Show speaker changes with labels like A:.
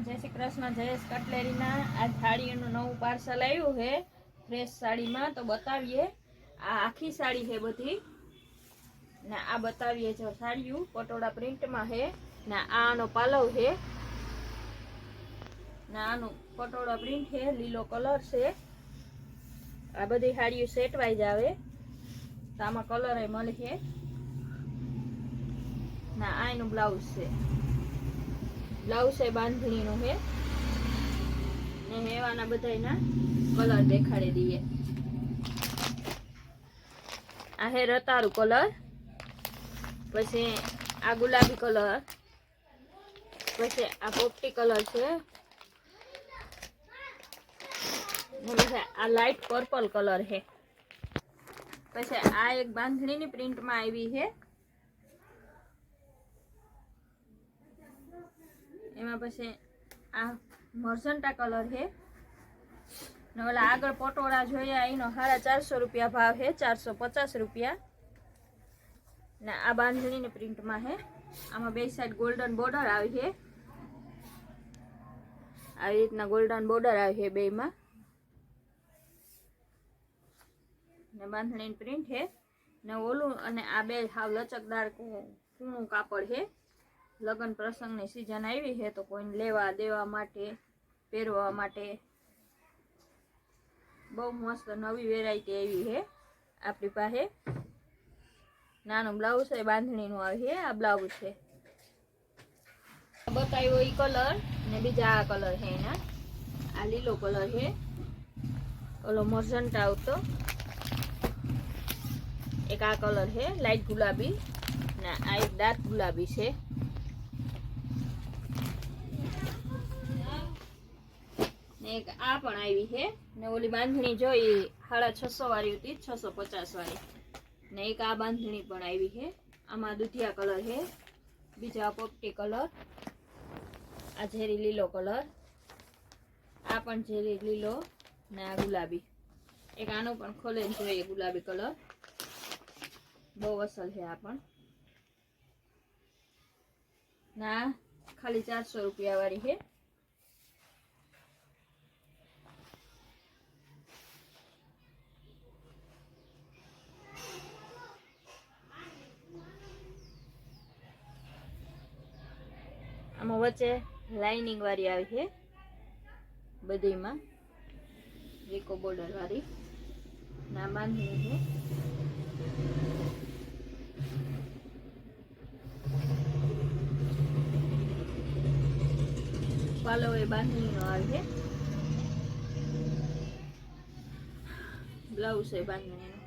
A: જય શ્રી કૃષ્ણ જયેશ કટલેરીના. આ સાડીનું નવું પાર્સલ આવ્યું છે, ફ્રેશ સાડીમાં. તો બતાવીએ, આ આખી સાડી છે બધી. ને આ બતાવીએ જો સાડીઓ પટોળા પ્રિન્ટમાં છે. ને આનો પાલવ છે. ને આનું પટોળા પ્રિન્ટ છે, લીલો કલર છે. આ બધી સાડીઓ સેટ વાઇઝ આવે. તો આમાં કલર મળે છે. ના આ એનું બ્લાઉઝ છે. બ્લાઉઝ છે બાંધણીનું છે. ને હેવાના બધાના કલર દેખાડી દઈએ. આ હે રતારું કલર પછી આ ગુલાબી કલર પછી આ પોપટી કલર છે. આ લાઈટ પર્પલ કલર છે. પછી આ એક બાંધણીની પ્રિન્ટમાં આવી છે. એમાં પછી આ મર્જન્ટા કલર છે ને ઓલા આગળ પટોળા જોયા એનો સાડા ચારસો રૂપિયા ભાવ છે ચારસો પચાસ રૂપિયા. ને આ બાંધણીની પ્રિન્ટમાં છે આમાં બે સાઈડ ગોલ્ડન બોર્ડર આવી છે આવી રીતના ગોલ્ડન બોર્ડર આવી છે બેમાં ને બાંધણીની પ્રિન્ટ છે ને ઓલું અને આ બે હાવ લચકદાર કૂણું કાપડ છે લગ્ન પ્રસંગની સિઝન આવી છે, તો કોઈને લેવા દેવા માટે, પહેરવા માટે બહુ મસ્ત નવી વેરાયટી આવી છે, આપણી પાસે. નાનું બ્લાઉઝ છે, બાંધણીનું આવે છે, આ બ્લાઉઝ છે. બતાવ્યો એ કલર ને બીજા આ કલર છે એના. આ લીલો કલર છે. ઓલો મર્જન્ટ આવતો. એક આ કલર છે લાઈટ ગુલાબી, ને આ એક ડાર્ક ગુલાબી છે. ને એક આ પણ આવી છે. ને ઓલી બાંધણી જોઈ સાડા છસો વાળી હતી, છસો પચાસ વાળી. ને એક આ બાંધણી પણ આવી છે. આમાં દૂધિયા કલર છે. બીજા પોપટી કલર. આ ઝેરી લીલો કલર. આ પણ ઝેરી લીલો ને આ ગુલાબી. એક આનું પણ ખોલે જોઈએ ગુલાબી કલર. બહુ અસલ છે આ પણ. ના, ખાલી ચારસો રૂપિયા વાળી છે. આમાં વચ્ચે લાઇનિંગ વાળી આવી છે બધીમાં રીકો બોર્ડર વાળી ના બાંધણી છે પાલવ એ બાંધણીનો આવે છે બ્લાઉઝ એ બાંધણીનો